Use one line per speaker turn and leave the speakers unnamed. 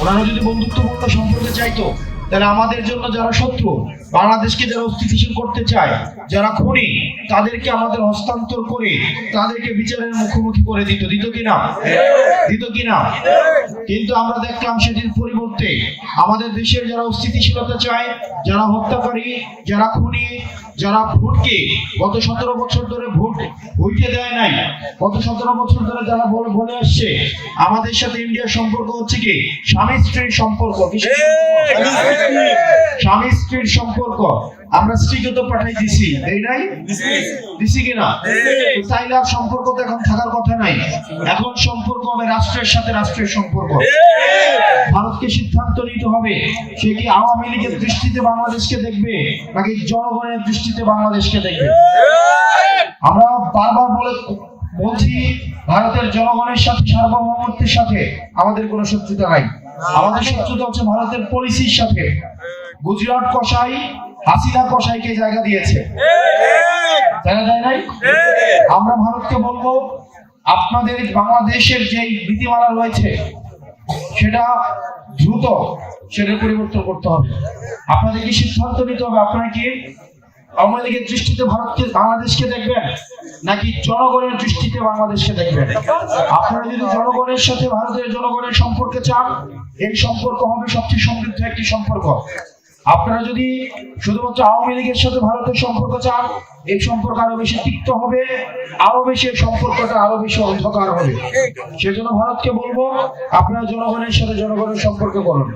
ওনারা যদি বন্ধুত্বপূর্ণ সম্পর্কে চাইতো তাহলে আমাদের জন্য যারা শত্রু, বাংলাদেশকে যারা অস্থিতিশীল করতে চায়, যারা খুনি, তাদেরকে আমাদের হস্তান্তর করে তাদেরকে বিচারের মুখোমুখি করে দিত। দিত কিনা দিত কিনা কিন্তু আমরা দেখলাম সেটির পরিবর্তে আমাদের দেশের যারা অস্থিতিশীলতা চায়, যারা হত্যাকারী, যারা খুনি, যারা ভোটকে গত সতেরো বছর ধরে ভোট হইতে দেয় নাই, গত সতেরো বছর ধরে যারা বলে বলে আসছে, আমাদের সাথে ইন্ডিয়ার সম্পর্ক হচ্ছে কি? স্বামী স্ত্রীর সম্পর্ক? স্বামী স্ত্রীর সম্পর্ক আমরা স্ত্রীকে তো পাঠাই দিছি এই নাই? দিছি। কিনা? তো তাইলে আর সম্পর্ক তো এখন থাকার কথা নাই। এখন সম্পর্ক হবে রাষ্ট্রের সাথে রাষ্ট্রের সম্পর্ক। ভারতকে সিদ্ধান্ত নিতে হবে সে কি আওয়ামী লীগের দৃষ্টিতে বাংলাদেশকে দেখবে নাকি জনগণের দৃষ্টিতে বাংলাদেশকে দেখবে? আমরা বারবার বলে বলছি ভারতের জনগণের সাথে সার্বভৌমত্বের সাথে আমাদের কোনো শত্রুতা নাই। আমাদের শত্রুতা হচ্ছে ভারতের পলিসির সাথে। গুজরাট কসাই, হাসিনা কসাইকে জায়গা দিয়েছে। জায়গা দেয় নাই? আমরা ভারতকে বলব, আপনাদের বাংলাদেশের যে নীতিমালা রয়েছে, সেটা দ্রুত সেটা পরিবর্তন করতে হবে। আপনাদেরকে সিদ্ধান্ত নিতে হবে? আপনারা কি আওয়ামী লীগের দৃষ্টিতে ভারতকে, বাংলাদেশকে দেখবেন? নাকি জনগণের দৃষ্টিতে বাংলাদেশকে দেখবেন? আপনারা যদি জনগণের সাথে ভারতের জনগণের সম্পর্কে চান, এই সম্পর্ক হবে সবচেয়ে সমৃদ্ধ একটি সম্পর্ক। আপনারা যদি শুধুমাত্র আওয়ামী লীগের সাথে ভারতের সম্পর্ক চান, এই সম্পর্ক আরও বেশি তিক্ত হবে, আরও বেশি সম্পর্কটা আরও বেশি অন্ধকার হবে। সেজন্য ভারতকে বলব, আপনারা জনগণের সাথে জনগণের সম্পর্ক করুন।